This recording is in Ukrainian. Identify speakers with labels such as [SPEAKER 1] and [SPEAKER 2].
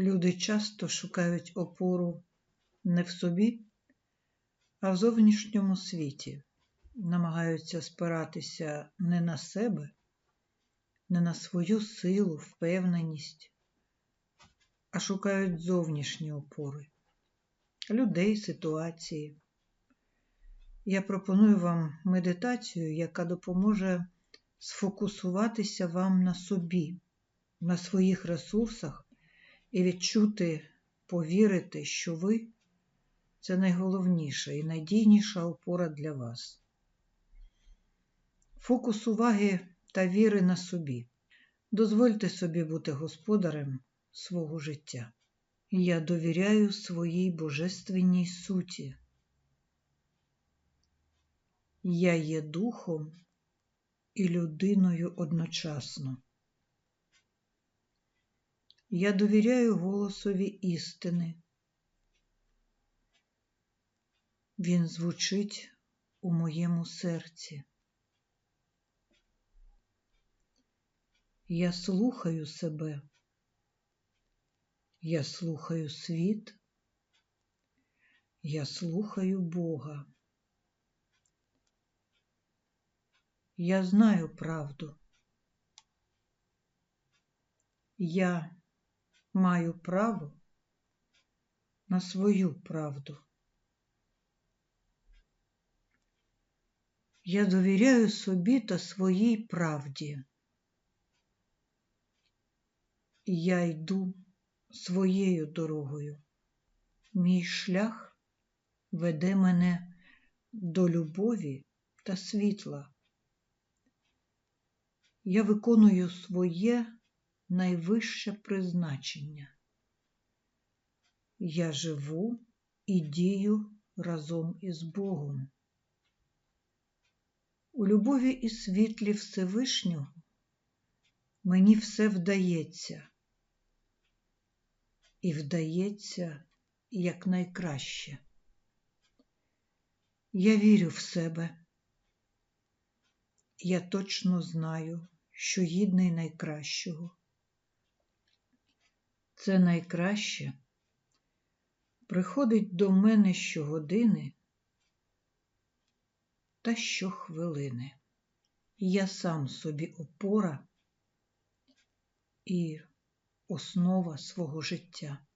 [SPEAKER 1] Люди часто шукають опору не в собі, а в зовнішньому світі, намагаються спиратися не на себе, не на свою силу, впевненість, а шукають зовнішні опори людей, ситуації. Я пропоную вам медитацію, яка допоможе сфокусуватися вам на собі, на своїх ресурсах і відчути, повірити, що ви це найголовніша і найдійніша опора для вас. Фокус уваги та віри на собі. Дозвольте собі бути господарем свого життя. Я довіряю своїй божественній суті. Я є духом і людиною одночасно. Я довіряю голосові істини. Він звучить у моєму серці. Я слухаю себе. Я слухаю світ. Я слухаю Бога. Я знаю правду. Я маю право на свою правду. Я довіряю собі та своїй правді. Я йду своєю дорогою. Мій шлях веде мене до любові та світла. Я виконую своє найвище призначення. Я живу і дію разом із Богом. У любові і світлі Всевишнього мені все вдається і вдається якнайкраще. Я вірю в себе. Я точно знаю, що гідний найкращого. Це найкраще приходить до мене щогодини та щохвилини. Я сам собі опора і основа свого життя.